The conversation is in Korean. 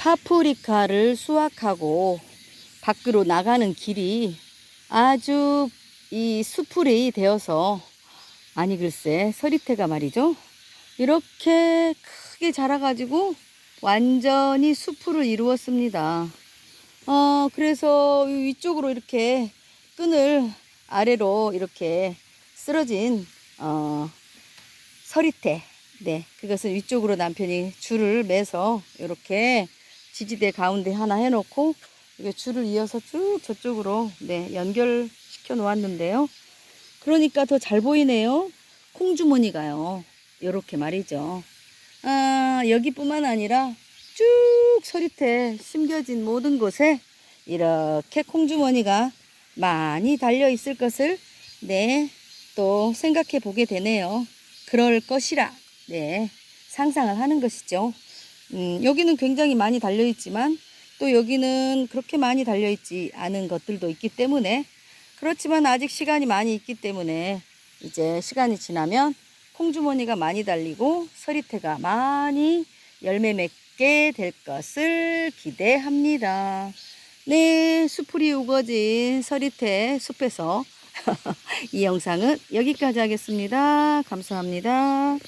파프리카를 수확하고 밖으로 나가는 길이 아주 이 수풀이 되어서 아니 글쎄 서리태가 말이죠. 이렇게 크게 자라가지고 완전히 수풀을 이루었습니다. 어, 그래서 이 위쪽으로 이렇게 끈을 아래로 이렇게 쓰러진 어, 서리태. 네, 그것은 위쪽으로 남편이 줄을 매서 이렇게 지지대 가운데 하나 해놓고 이게 줄을 이어서 쭉 저쪽으로 네 연결시켜 놓았는데요. 그러니까 더 잘 보이네요. 콩주머니가요. 요렇게 말이죠. 아, 여기뿐만 아니라 쭉 서리태 심겨진 모든 곳에 이렇게 콩주머니가 많이 달려 있을 것을 네, 또 생각해 보게 되네요. 그럴 것이라, 네, 상상을 하는 것이죠. 음, 여기는 굉장히 많이 달려 있지만 또 여기는 그렇게 많이 달려 있지 않은 것들도 있기 때문에 그렇지만 아직 시간이 많이 있기 때문에 이제 시간이 지나면 콩주머니가 많이 달리고 서리태가 많이 열매 맺게 될 것을 기대합니다. 네, 수풀이 우거진 서리태 숲에서 이 영상은 여기까지 하겠습니다. 감사합니다.